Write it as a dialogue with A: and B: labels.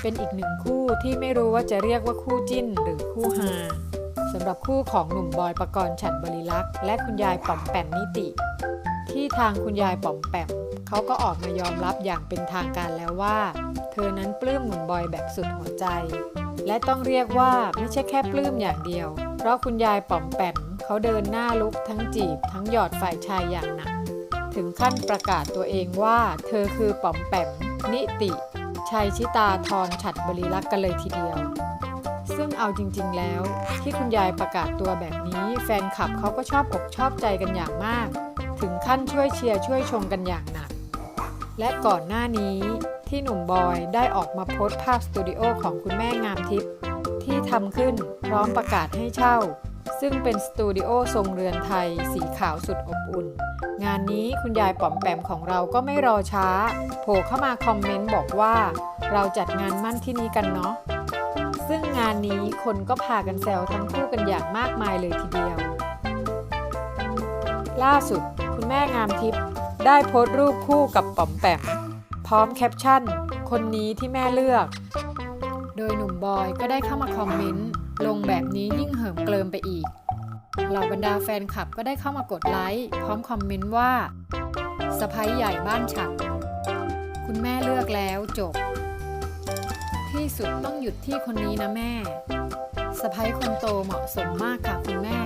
A: เป็นอีกหนึ่งคู่ที่ไม่รู้ว่าจะเรียกว่าคู่จิ้นหรือคู่ฮาสำหรับคู่ของหนุ่มบอยประกรณ์ฉัดบริลักษ์และคุณยายป๋อมแปมนิติ ที่ทางคุณยายป๋อมแปมเขาก็ออกมายอมรับอย่างเป็นทางการแล้วว่า เธอนั้นปลื้มหนุ่มบอยแบบสุดหัวใจ และต้องเรียกว่าไม่ใช่แค่ปลื้มอย่างเดียว เพราะคุณยายป๋อมแปมเขาเดินหน้าลุกทั้งจีบ ทั้งหยอดฝ่ายชายอย่างหนักถึงขั้นประกาศตัวเองว่า เธอคือป๋อมแปมนิติ ชัยชิตาทรฉัดบริลักษ์กันเลยทีเดียว ซึ่งเอาจริงๆแล้ว ที่คุณยายประกาศตัวแบบนี้ แฟนคลับเขาก็ชอบอกชอบใจกันอย่างมาก ถึงขั้นช่วยเชียร์ช่วยชงกันอย่างหนัก และก่อนหน้านี้ที่หนุ่มบอยได้ออกมาโพสต์ภาพสตูดิโอของคุณแม่งามทิพย์ที่ทำขึ้นพร้อมประกาศให้เช่า ซึ่งเป็นสตูดิโอทรงเรือนไทย สีขาวสุดอบอุ่น งานนี้คุณยายป๋อมแปมของเราก็ไม่รอช้า โผล่เข้ามาคอมเมนต์บอกว่า เราจัดงานมั่นที่นี่กันเนาะ ซึ่งงานนี้คนก็พากันแซวทั้งคู่กันอย่างมากมายเลยทีเดียว ล่าสุดคุณแม่งามทิพย์ได้โพสต์รูปคู่กับป๋อมแปม พร้อมแคปชั่น คนนี้ที่แม่เลือก โดยหนุ่มบอยก็ได้เข้ามาคอมเมนต์ ลงแบบนี้ยิ่งเหิมเกลิมไปอีก เหล่าบรรดาแฟนคลับก็ได้เข้ามากดไลค์พร้อมคอมเมนต์ว่าสะพ้ยใหญ่บ้านฉัดคุณแม่เลือกแล้วจบ ที่สุดต้องหยุดที่คนนี้นะแม่สะพ้ยคนโตเหมาะสมมากค่ะคุณแม่